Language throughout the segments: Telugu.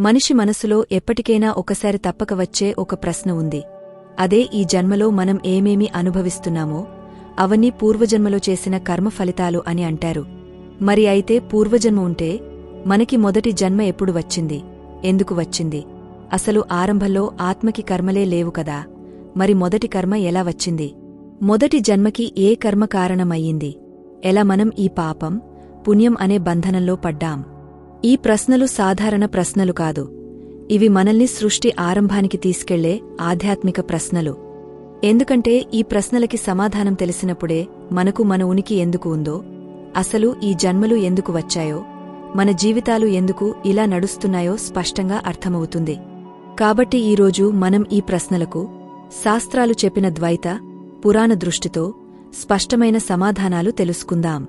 మనిషి మనసులో ఎప్పటికైనా ఒకసారి తప్పక వచ్చే ఒక ప్రశ్న ఉంది. అదే ఈ జన్మలో మనం ఏమేమి అనుభవిస్తున్నామో అవన్నీ పూర్వజన్మలో చేసిన కర్మ ఫలితాలు అని అంటారు. మరి అయితే పూర్వజన్మ ఉంటే మనకి మొదటి జన్మ ఎప్పుడు వచ్చింది? ఎందుకు వచ్చింది? అసలు ఆరంభంలో ఆత్మకి కర్మలే లేవు కదా. మరి మొదటి కర్మ ఎలా వచ్చింది? మొదటి జన్మకి ఏ కర్మ కారణమయ్యింది? ఎలా మనం ఈ పాపం పుణ్యం అనే బంధనంలో పడ్డాం? ఈ ప్రశ్నలు సాధారణ ప్రశ్నలు కాదు. ఇవి మనల్ని సృష్టి ఆరంభానికి తీసుకెళ్ళే ఆధ్యాత్మిక ప్రశ్నలు. ఎందుకంటే ఈ ప్రశ్నలకి సమాధానం తెలిసినప్పుడే మనకు మన ఉనికి ఎందుకు ఉందో అసలు ఈ జన్మలు ఎందుకు వచ్చాయో మన జీవితాలు ఎందుకు ఇలా నడుస్తున్నాయో స్పష్టంగా అర్థమవుతుంది. కాబట్టి ఈరోజు మనం ఈ ప్రశ్నలకు శాస్త్రాలు చెప్పిన ద్వైత పురాణ దృష్టితో స్పష్టమైన సమాధానాలు తెలుసుకుందాం.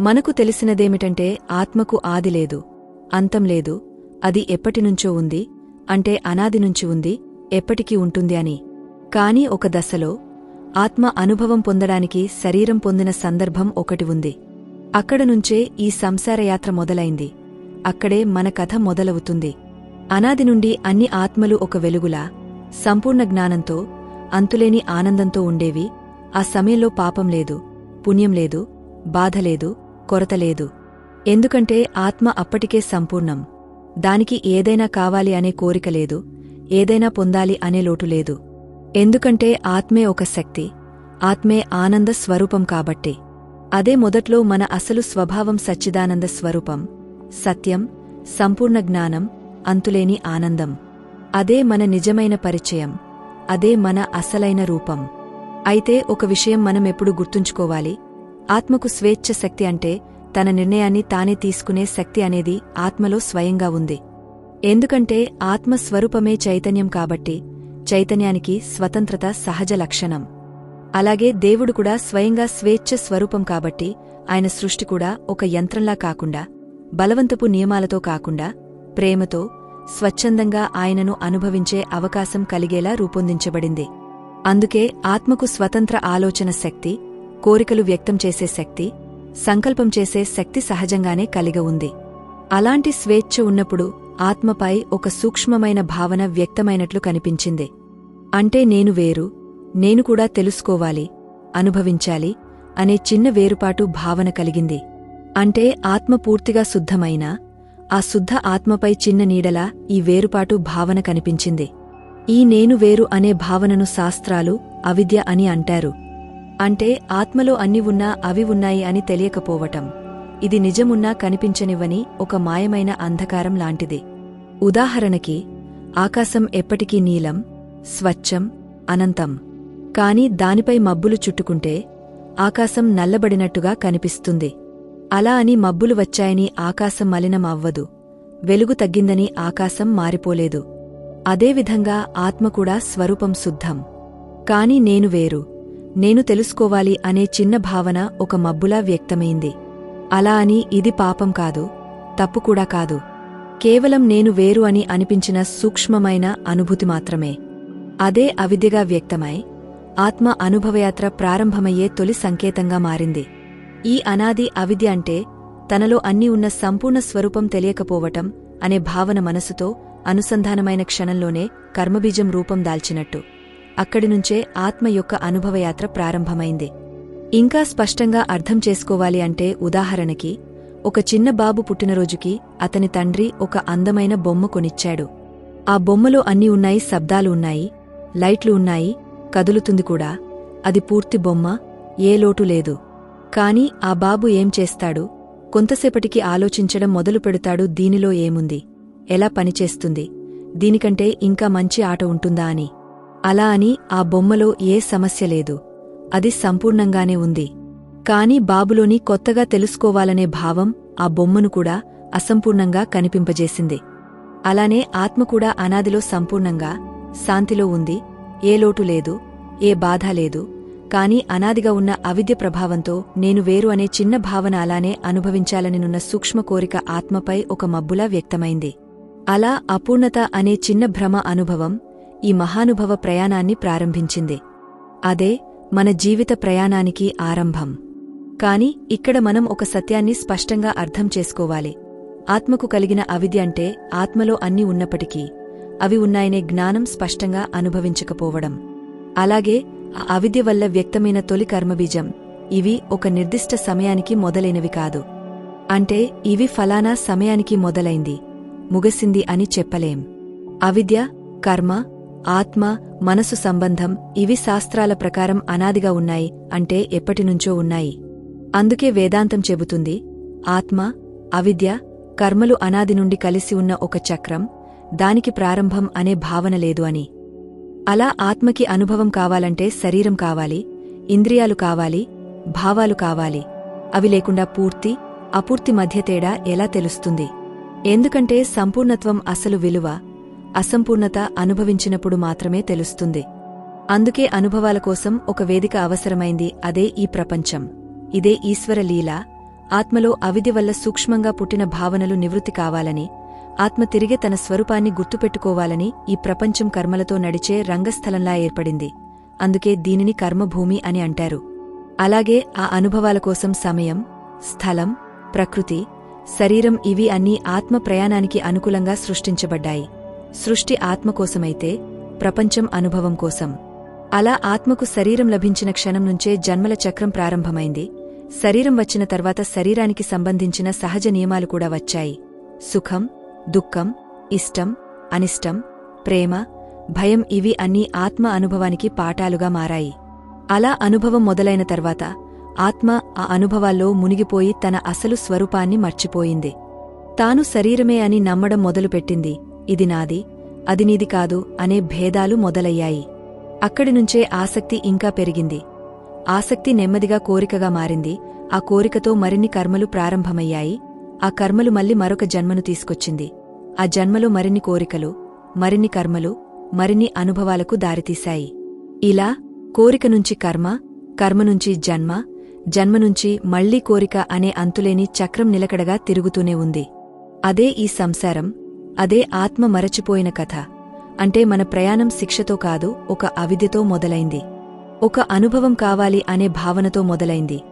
మనకు తెలిసినదేమిటంటే ఆత్మకు ఆది లేదు అంతం లేదు అది ఎప్పటినుంచో ఉంది అంటే అనాది నుంచి ఉంది ఎప్పటికీ ఉంటుంది అని. కాని ఒక దశలో ఆత్మ అనుభవం పొందడానికి శరీరం పొందిన సందర్భం ఒకటి ఉంది. అక్కడ నుంచే ఈ సంసారయాత్ర మొదలైంది. అక్కడే మన కథ మొదలవుతుంది. అనాది నుండి అన్ని ఆత్మలు ఒక వెలుగులా సంపూర్ణ జ్ఞానంతో అంతులేని ఆనందంతో ఉండేవి. ఆ సమయంలో పాపం లేదు పుణ్యం లేదు బాధ లేదు కొరత లేదు. ఎందుకంటే ఆత్మ అప్పటికే సంపూర్ణం. దానికి ఏదైనా కావాలి అనే కోరిక లేదు ఏదైనా పొందాలి అనే లోటు లేదు. ఎందుకంటే ఆత్మే ఒక శక్తి ఆత్మే ఆనంద స్వరూపం కాబట్టి. అదే మొదట్లో మన అసలు స్వభావం సచ్చిదానంద స్వరూపం సత్యం సంపూర్ణ జ్ఞానం అంతులేని ఆనందం. అదే మన నిజమైన పరిచయం అదే మన అసలైన రూపం. అయితే ఒక విషయం మనం ఎప్పుడు గుర్తుంచుకోవాలి ఆత్మకు స్వేచ్ఛ శక్తి అంటే తన నిర్ణయాన్ని తానే తీసుకునే శక్తి అనేది ఆత్మలో స్వయంగా ఉంది. ఎందుకంటే ఆత్మ స్వరూపమే చైతన్యం కాబట్టి చైతన్యానికి స్వతంత్రత సహజ లక్షణం. అలాగే దేవుడు కూడా స్వయంగా స్వేచ్ఛ స్వరూపం కాబట్టి ఆయన సృష్టి కూడా ఒక యంత్రంలా కాకుండా బలవంతపు నియమాలతో కాకుండా ప్రేమతో స్వచ్ఛందంగా ఆయనను అనుభవించే అవకాశం కలిగేలా రూపొందించబడింది. అందుకే ఆత్మకు స్వతంత్ర ఆలోచన శక్తి కోరికలు వ్యక్తం చేసే శక్తి సంకల్పం చేసే శక్తి సహజంగానే కలిగ ఉంది. అలాంటి స్వేచ్ఛ ఉన్నప్పుడు ఆత్మపై ఒక సూక్ష్మమైన భావన వ్యక్తమైనట్లు కనిపించింది. అంటే నేను వేరు నేను కూడా తెలుసుకోవాలి అనుభవించాలి అనే చిన్న వేరుపాటు భావన కలిగింది. అంటే ఆత్మ పూర్తిగా శుద్ధమైన ఆ శుద్ధ ఆత్మపై చిన్న నీడలా ఈ వేరుపాటు భావన కనిపించింది. ఈ నేను వేరు అనే భావనను శాస్త్రాలు అవిద్య అని అంటారు. అంటే ఆత్మలో అన్ని ఉన్నా అవి ఉన్నాయి అని తెలియకపోవటం. ఇది నిజమున్నా కనిపించనివ్వని ఒక మాయమైన అంధకారం లాంటిది. ఉదాహరణకి ఆకాశం ఎప్పటికీ నీలం స్వచ్ఛం అనంతం. కాని దానిపై మబ్బులు చుట్టుకుంటే ఆకాశం నల్లబడినట్టుగా కనిపిస్తుంది. అలా అని మబ్బులు వచ్చాయని ఆకాశం మలినం అవ్వదు. వెలుగు తగ్గిందని ఆకాశం మారిపోలేదు. అదేవిధంగా ఆత్మ కూడా స్వరూపం శుద్ధం. కాని నేను వేరు. నేను తెలుసుకోవాలి అనే చిన్న భావన ఒక మబ్బులా వ్యక్తమైంది. అలా అని ఇది పాపం కాదు తప్పు కూడా కాదు. కేవలం నేను వేరు అని అనిపించిన సూక్ష్మమైన అనుభూతి మాత్రమే. అదే అవిద్యగా వ్యక్తమై ఆత్మ అనుభవయాత్ర ప్రారంభమయ్యే తొలి సంకేతంగా మారింది. ఈ అనాది అవిద్య అంటే తనలో అన్నీ ఉన్న సంపూర్ణ స్వరూపం తెలియకపోవటం అనే భావన మనసుతో అనుసంధానమైన క్షణంలోనే కర్మబీజం రూపం దాల్చినట్టు. అక్కడి నుంచే ఆత్మ యొక్క అనుభవయాత్ర ప్రారంభమైంది. ఇంకా స్పష్టంగా అర్థం చేసుకోవాలి అంటే ఉదాహరణకి ఒక చిన్న బాబు పుట్టినరోజుకి అతని తండ్రి ఒక అందమైన బొమ్మ కొనిచ్చాడు. ఆ బొమ్మలో అన్నీ ఉన్నాయి శబ్దాలు ఉన్నాయి లైట్లు ఉన్నాయి కదులుతుంది కూడా అది పూర్తి బొమ్మ ఏ లోటు లేదు. కాని ఆ బాబు ఏం చేస్తాడు? కొంతసేపటికి ఆలోచించడం మొదలు పెడతాడు దీనిలో ఏముంది? ఎలా పనిచేస్తుంది? దీనికంటే ఇంకా మంచి ఆట ఉంటుందా అని. అలా అని ఆ బొమ్మలో ఏ సమస్య లేదు. అది సంపూర్ణంగానే ఉంది. కాని బాబులోని కొత్తగా తెలుసుకోవాలనే భావం ఆ బొమ్మను కూడా అసంపూర్ణంగా కనిపింపజేసింది. అలానే ఆత్మ కూడా అనాదిలో సంపూర్ణంగా శాంతిలో ఉంది. ఏ లోటు లేదు ఏ బాధ లేదు. కాని అనాదిగా ఉన్న అవిద్య ప్రభావంతో నేను వేరు అనే చిన్న భావన అలానే అనుభవించాలనినున్న సూక్ష్మ కోరిక ఆత్మపై ఒక మబ్బులా వ్యక్తమైంది. అలా అపూర్ణత అనే చిన్న భ్రమ అనుభవం ఈ మహానుభవ ప్రయాణాన్ని ప్రారంభించింది. అదే మన జీవిత ప్రయాణానికి ఆరంభం. కాని ఇక్కడ మనం ఒక సత్యాన్ని స్పష్టంగా అర్థం చేసుకోవాలి. ఆత్మకు కలిగిన అవిద్య అంటే ఆత్మలో అన్నీ ఉన్నప్పటికీ అవి ఉన్నాయనే జ్ఞానం స్పష్టంగా అనుభవించకపోవడం. అలాగే ఆ అవిద్య వల్ల వ్యక్తమైన తొలి కర్మబీజం ఇవి ఒక నిర్దిష్ట సమయానికి మొదలైనవి కాదు. అంటే ఇవి ఫలానా సమయానికి మొదలైంది ముగసింది అని చెప్పలేం. అవిద్య కర్మ ఆత్మ మనసు సంబంధం ఇవి శాస్త్రాల ప్రకారం అనాదిగా ఉన్నాయి అంటే ఎప్పటినుంచో ఉన్నాయి. అందుకే వేదాంతం చెబుతుంది ఆత్మ అవిద్య కర్మలు అనాది నుండి కలిసి ఉన్న ఒక చక్రం దానికి ప్రారంభం అనే భావన లేదు అని. అలా ఆత్మకి అనుభవం కావాలంటే శరీరం కావాలి ఇంద్రియాలు కావాలి భావాలు కావాలి. అవి లేకుండా పూర్తి అపూర్తి మధ్య తేడా ఎలా తెలుస్తుంది? ఎందుకంటే సంపూర్ణత్వం అసలు విలువ అసంపూర్ణత అనుభవించినప్పుడు మాత్రమే తెలుస్తుంది. అందుకే అనుభవాల కోసం ఒక వేదిక అవసరమైంది. అదే ఈ ప్రపంచం. ఇదే ఈశ్వర లీల. ఆత్మలో అవిధి వల్ల సూక్ష్మంగా పుట్టిన భావనలు నివృత్తి కావాలని ఆత్మ తిరిగే తన స్వరూపాన్ని గుర్తుపెట్టుకోవాలని ఈ ప్రపంచం కర్మలతో నడిచే రంగస్థలంలా ఏర్పడింది. అందుకే దీనిని కర్మభూమి అని అంటారు. అలాగే ఆ అనుభవాల కోసం సమయం స్థలం ప్రకృతి శరీరం ఇవి అన్నీ ఆత్మ ప్రయాణానికి అనుకూలంగా సృష్టించబడ్డాయి. సృష్టి ఆత్మ కోసమైతే ప్రపంచం అనుభవం కోసం. అలా ఆత్మకు శరీరం లభించిన క్షణం నుంచే జన్మల చక్రం ప్రారంభమైంది. శరీరం వచ్చిన తర్వాత శరీరానికి సంబంధించిన సహజ నియమాలు కూడా వచ్చాయి. సుఖం దుఃఖం ఇష్టం అనిష్టం ప్రేమ భయం ఇవి అన్నీ ఆత్మ అనుభవానికి పాఠాలుగా మారాయి. అలా అనుభవం మొదలైన తర్వాత ఆత్మ ఆ అనుభవాల్లో మునిగిపోయి తన అసలు స్వరూపాన్ని మర్చిపోయింది. తాను శరీరమే అని నమ్మడం మొదలుపెట్టింది. ఇది నాది అది నీది కాదు అనే భేదాలు మొదలయ్యాయి. అక్కడినుంచే ఆసక్తి ఇంకా పెరిగింది. ఆసక్తి నెమ్మదిగా కోరికగా మారింది. ఆ కోరికతో మరిన్ని కర్మలు ప్రారంభమయ్యాయి. ఆ కర్మలు మళ్ళీ మరొక జన్మను తీసుకొచ్చింది. ఆ జన్మలో మరిన్ని కోరికలు మరిన్ని కర్మలు మరిన్ని అనుభవాలకు దారితీశాయి. ఇలా కోరిక నుంచి కర్మ కర్మ నుంచి జన్మ జన్మ నుంచి మళ్ళీ కోరిక అనే అంతులేని చక్రం నిలకడగా తిరుగుతూనే ఉంది. అదే ఈ సంసారం అదే ఆత్మ మరచిపోయిన కథ. అంటే మన ప్రయాణం శిక్షతో కాదు ఒక అవిద్యతో మొదలైంది. ఒక అనుభవం కావాలి అనే భావనతో మొదలైంది.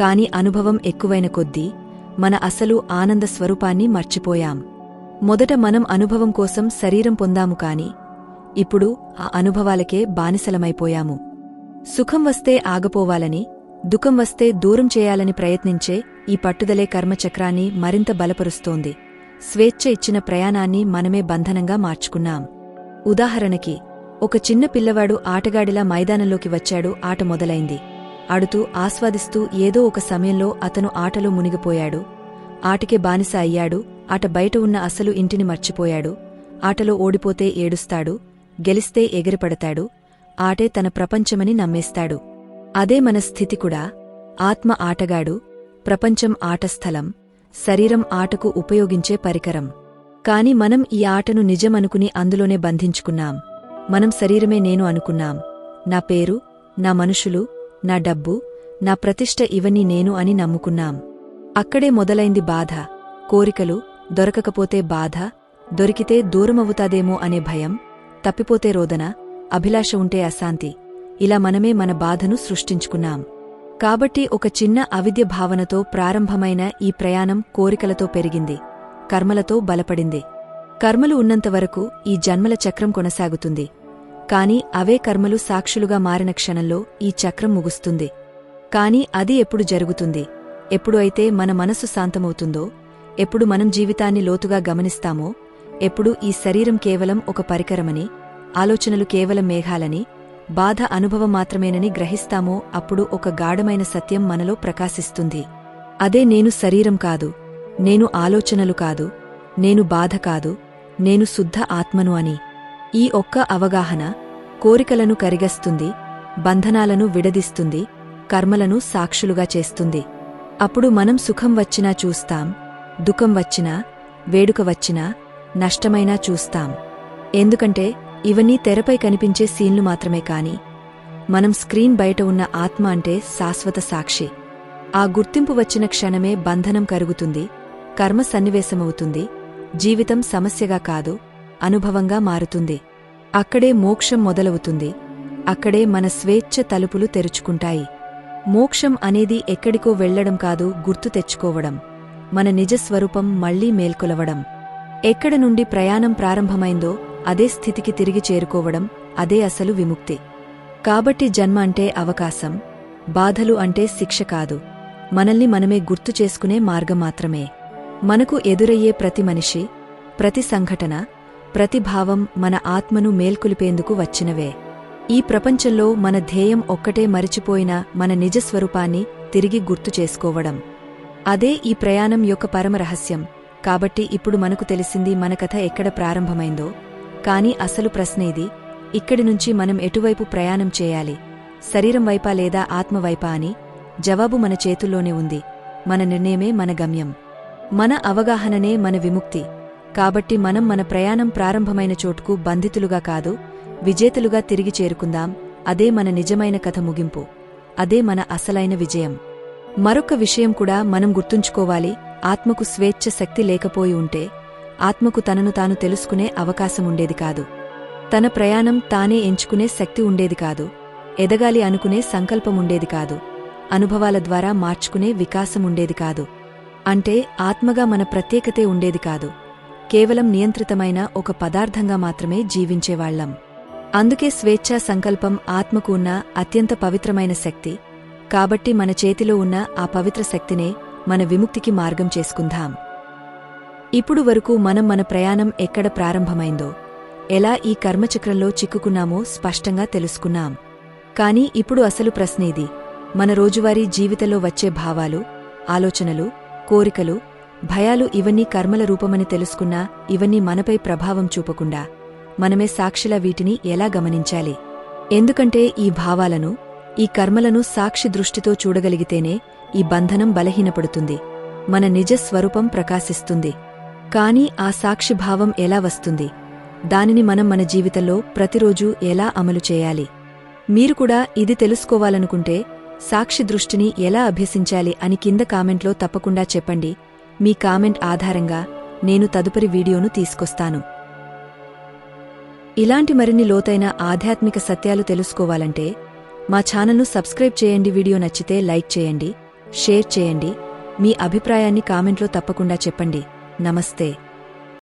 కాని అనుభవం ఎక్కువైన కొద్దీ మన అసలు ఆనంద స్వరూపాన్ని మర్చిపోయాం. మొదట మనం అనుభవం కోసం శరీరం పొందాము కాని ఇప్పుడు ఆ అనుభవాలకే బానిసలమైపోయాము. సుఖం వస్తే ఆగపోవాలని దుఃఖం వస్తే దూరం చేయాలని ప్రయత్నించే ఈ పట్టుదలే కర్మచక్రాన్ని మరింత బలపరుస్తోంది. స్వేచ్ఛ ఇచ్చిన ప్రయాణాన్ని మనమే బంధనంగా మార్చుకున్నాం. ఉదాహరణకి ఒక చిన్న పిల్లవాడు ఆటగాడిలా మైదానంలోకి వచ్చాడు ఆట మొదలైంది. ఆడుతూ ఆస్వాదిస్తూ ఏదో ఒక సమయంలో అతను ఆటలో మునిగిపోయాడు. ఆటకే బానిస అయ్యాడు ఆట బయట ఉన్న అసలు ఇంటిని మర్చిపోయాడు. ఆటలో ఓడిపోతే ఏడుస్తాడు గెలిస్తే ఎగిరిపడతాడు ఆటే తన ప్రపంచమని నమ్మేస్తాడు. అదే మన స్థితి కూడా. ఆత్మ ఆటగాడు ప్రపంచం ఆటస్థలం శరీరం ఆటకు ఉపయోగించే పరికరం. కాని మనం ఈ ఆటను నిజమనుకుని అందులోనే బంధించుకున్నాం. మనం శరీరమే నేను అనుకున్నాం. నా పేరు నా మనుషులు నా డబ్బు నా ప్రతిష్ట ఇవన్నీ నేను అని నమ్ముకున్నాం. అక్కడే మొదలైంది బాధ. కోరికలు దొరకకపోతే బాధ దొరికితే దూరమవుతాదేమో అనే భయం తప్పిపోతే రోదన అభిలాష ఉంటే అశాంతి. ఇలా మనమే మన బాధను సృష్టించుకున్నాం. కాబట్టి ఒక చిన్న అవిద్య భావనతో ప్రారంభమైన ఈ ప్రయాణం కోరికలతో పెరిగింది కర్మలతో బలపడింది. కర్మలు ఉన్నంతవరకు ఈ జన్మల చక్రం కొనసాగుతుంది. కాని అవే కర్మలు సాక్షులుగా మారిన క్షణంలో ఈ చక్రం ముగుస్తుంది. కాని అది ఎప్పుడు జరుగుతుంది? ఎప్పుడు అయితే మన మనస్సు శాంతమవుతుందో ఎప్పుడు మనం జీవితాన్ని లోతుగా గమనిస్తామో ఎప్పుడు ఈ శరీరం కేవలం ఒక పరికరమని ఆలోచనలు కేవలం మేఘాలని బాధ అనుభవం మాత్రమేనని గ్రహిస్తామో అప్పుడు ఒక గాఢమైన సత్యం మనలో ప్రకాశిస్తుంది. అదే నేను శరీరం కాదు నేను ఆలోచనలు కాదు నేను బాధ కాదు నేను శుద్ధ ఆత్మను అని. ఈ ఒక్క అవగాహన కోరికలను కరిగస్తుంది బంధనాలను విడదీస్తుంది కర్మలను సాక్షులుగా చేస్తుంది. అప్పుడు మనం సుఖం వచ్చినా చూస్తాం దుఃఖం వచ్చినా వేడుక వచ్చినా నష్టమైనా చూస్తాం. ఎందుకంటే ఇవన్నీ తెరపై కనిపించే సీన్లు మాత్రమే కాని మనం స్క్రీన్ బయట ఉన్న ఆత్మ అంటే శాశ్వత సాక్షి. ఆ గుర్తింపు వచ్చిన క్షణమే బంధనం కరుగుతుంది కర్మ సన్నివేశమవుతుంది జీవితం సమస్యగా కాదు అనుభవంగా మారుతుంది. అక్కడే మోక్షం మొదలవుతుంది అక్కడే మన స్వేచ్ఛ తలుపులు తెరుచుకుంటాయి. మోక్షం అనేది ఎక్కడికో వెళ్ళడం కాదు గుర్తు తెచ్చుకోవడం. మన నిజస్వరూపం మళ్ళీ మేల్కొలవడం. ఎక్కడ నుండి ప్రయాణం ప్రారంభమైందో అదే స్థితికి తిరిగి చేరుకోవడం అదే అసలు విముక్తి. కాబట్టి జన్మ అంటే అవకాశం బాధలు అంటే శిక్ష కాదు. మనల్ని మనమే గుర్తు చేసుకునే మార్గం మాత్రమే. మనకు ఎదురయ్యే ప్రతి మనిషి ప్రతి సంఘటన ప్రతి భావం మన ఆత్మను మేల్కొలిపేందుకు వచ్చినవే. ఈ ప్రపంచంలో మన ధ్యేయం ఒక్కటే మరిచిపోయిన మన నిజస్వరూపాన్ని తిరిగి గుర్తు చేసుకోవడం. అదే ఈ ప్రయాణం యొక్క పరమరహస్యం కాబట్టి ఇప్పుడు మనకు తెలిసింది మన కథ ఎక్కడ ప్రారంభమైందో కాని అసలు ప్రశ్న ఇది. ఇక్కడి నుంచి మనం ఎటువైపు ప్రయాణం చేయాలి? శరీరం వైపా లేదా ఆత్మవైపా అని? జవాబు మన చేతుల్లోనే ఉంది. మన నిర్ణయమే మన గమ్యం. మన అవగాహననే మన విముక్తి. కాబట్టి మనం మన ప్రయాణం ప్రారంభమైన చోటుకు బంధితులుగా కాదు విజేతలుగా తిరిగి చేరుకుందాం. అదే మన నిజమైన కథ ముగింపు. అదే మన అసలైన విజయం. మరొక విషయం కూడా మనం గుర్తుంచుకోవాలి. ఆత్మకు స్వేచ్ఛ శక్తి లేకపోయి ఉంటే ఆత్మకు తనను తాను తెలుసుకునే అవకాశం ఉండేది కాదు. తన ప్రయాణం తానే ఎంచుకునే శక్తి ఉండేది కాదు. ఎదగాలి అనుకునే సంకల్పముండేది కాదు. అనుభవాల ద్వారా మార్చుకునే వికాసం ఉండేది కాదు. అంటే ఆత్మగా మన ప్రత్యేకతే ఉండేది కాదు. కేవలం నియంత్రితమైన ఒక పదార్థంగా మాత్రమే జీవించేవాళ్ళం అందుకే స్వేచ్ఛా సంకల్పం ఆత్మకు ఉన్న అత్యంత పవిత్రమైన శక్తి. కాబట్టి మన చేతిలో ఉన్న ఆ పవిత్ర శక్తినే మన విముక్తికి మార్గం చేసుకుందాం. ఇప్పుడు వరకు మనం మన ప్రయాణం ఎక్కడ ప్రారంభమైందో ఎలా ఈ కర్మచక్రంలో చిక్కుకున్నామో స్పష్టంగా తెలుసుకున్నాం. కాని ఇప్పుడు అసలు ప్రశ్న ఇది. మన రోజువారీ జీవితంలో వచ్చే భావాలు ఆలోచనలు కోరికలు భయాలు ఇవన్నీ కర్మల రూపమని తెలుసుకున్నా ఇవన్నీ మనపై ప్రభావం చూపకుండా మనమే సాక్షిలా వీటిని ఎలా గమనించాలి? ఎందుకంటే ఈ భావాలను ఈ కర్మలను సాక్షి దృష్టితో చూడగలిగితేనే ఈ బంధనం బలహీనపడుతుంది. మన నిజ స్వరూపం ప్రకాశిస్తుంది. కానీ ఆ సాక్షిభావం ఎలా వస్తుంది? దానిని మనం మన జీవితంలో ప్రతిరోజూ ఎలా అమలు చేయాలి? మీరు కూడా ఇది తెలుసుకోవాలనుకుంటే సాక్షి దృష్టిని ఎలా అభ్యసించాలి అని కింద కామెంట్లో తప్పకుండా చెప్పండి. మీ కామెంట్ ఆధారంగా నేను తదుపరి వీడియోను తీసుకొస్తాను. ఇలాంటి మరిన్ని లోతైన ఆధ్యాత్మిక సత్యాలు తెలుసుకోవాలంటే మా ఛానల్ను సబ్స్క్రైబ్ చేయండి. వీడియో నచ్చితే లైక్ చేయండి షేర్ చేయండి. మీ అభిప్రాయాన్ని కామెంట్లో తప్పకుండా చెప్పండి. నమస్తే.